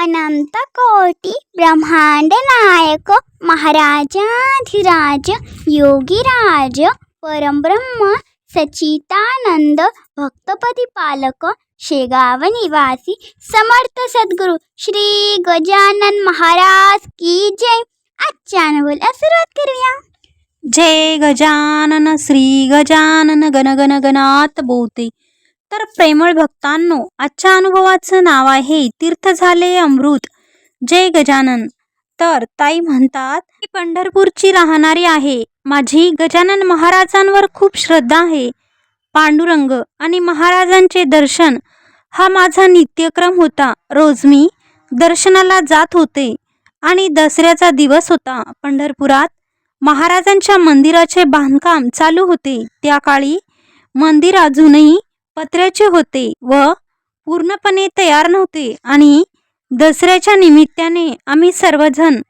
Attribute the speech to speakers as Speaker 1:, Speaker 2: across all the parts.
Speaker 1: अनंत कोटी ब्रह्मांड नायक महाराजाधिराज योगीराज परब्रह्म सचितानंद भक्तपती पालक शेगाव निवासी समर्थ सद्गुरू श्री गजानन महाराज की जय. आजच्या अनुभवाला सुरुवात करूया.
Speaker 2: जय गजानन श्री गजानन गण गण गणात बोते. तर प्रेमळ भक्तांनो आजच्या अनुभवाचं नाव आहे तीर्थ झाले अमृत. जय गजानन. तर ताई म्हणतात की पंढरपूरची राहणारी आहे. माझी गजानन महाराजांवर खूप श्रद्धा आहे. पांडुरंग आणि महाराजांचे दर्शन. हा माझा नित्यक्रम होता. रोज मी दर्शनाला जात होते आणि दसऱ्याचा दिवस होता. पंढरपुरात महाराजांच्या मंदिराचे बांधकाम चालू होते. त्या काळी मंदिर अजूनही पत्र्याचे होते व पूर्णपणे तयार नव्हते आणि दसऱ्याच्या निमित्ताने आम्ही सर्वजण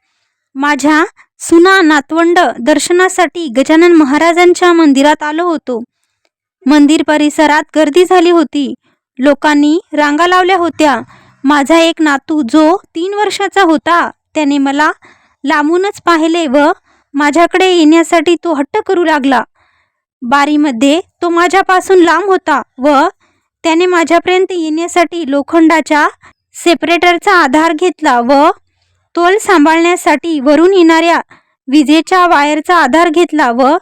Speaker 2: माझ्या सुना नातवंड दर्शनासाठी गजानन महाराजांच्या मंदिरात आलो होतो. मंदिर परिसरात गर्दी झाली होती. लोकांनी रांगा लावल्या होत्या. माझा एक नातू जो तीन वर्षाचा होता त्याने मला लांबूनच पाहिले व माझ्याकडे येण्यासाठी तो हट्ट करू लागला. बारीमध्ये तो माझ्यापासून लांब होता व त्याने माझ्यापर्यंत येण्यासाठी लोखंडाच्या सेपरेटरचा आधार घेतला व तोल सांभाळण्यासाठी वरून येणाऱ्या विजेच्या वायरचा आधार घेतला व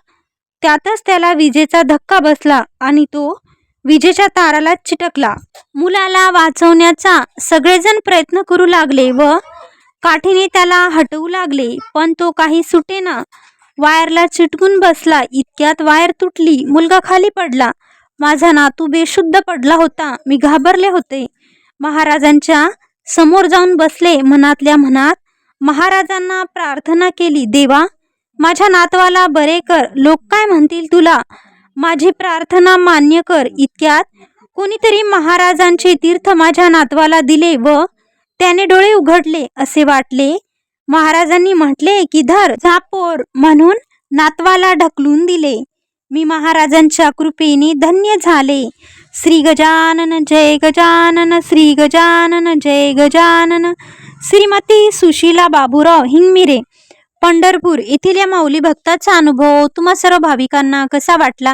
Speaker 2: त्यातच त्याला विजेचा धक्का बसला आणि तो विजेच्या ताराला चिटकला. मुलाला वाचवण्याचा सगळेजण प्रयत्न करू लागले व काठीने त्याला हटवू लागले पण तो काही सुटेना वायरला चिटकून बसला. इतक्यात वायर तुटली. मुलगा खाली पडला. माझा नातू बेशुद्ध पडला होता. मी घाबरले होते. महाराजांच्या समोर जाऊन बसले. मनातल्या मनात महाराजांना प्रार्थना केली देवा माझ्या नातवाला बरे कर. लोक काय म्हणतील तुला? माझी प्रार्थना मान्य कर. इतक्यात कोणीतरी महाराजांचे तीर्थ माझ्या नातवाला दिले व त्याने डोळे उघडले. असे वाटले महाराजांनी म्हटले की धर झापोर म्हणून नातवाला ढकलून दिले. मी महाराजांच्या कृपेने धन्य झाले. श्री गजानन जय गजानन श्री गजानन जय गजानन. श्रीमती सुशीला बाबूराव हिंगमिरे पंढरपूर येथील या माऊली भक्ताचा अनुभव तुम्हा सर्व भाविकांना कसा वाटला?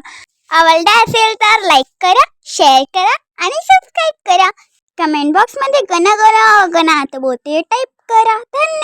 Speaker 1: आवडला असेल तर लाईक करा शेअर करा आणि सबस्क्राईब करा. कमेंट बॉक्समध्ये गण गण गणात बोते टाईप करा. धन्यवाद.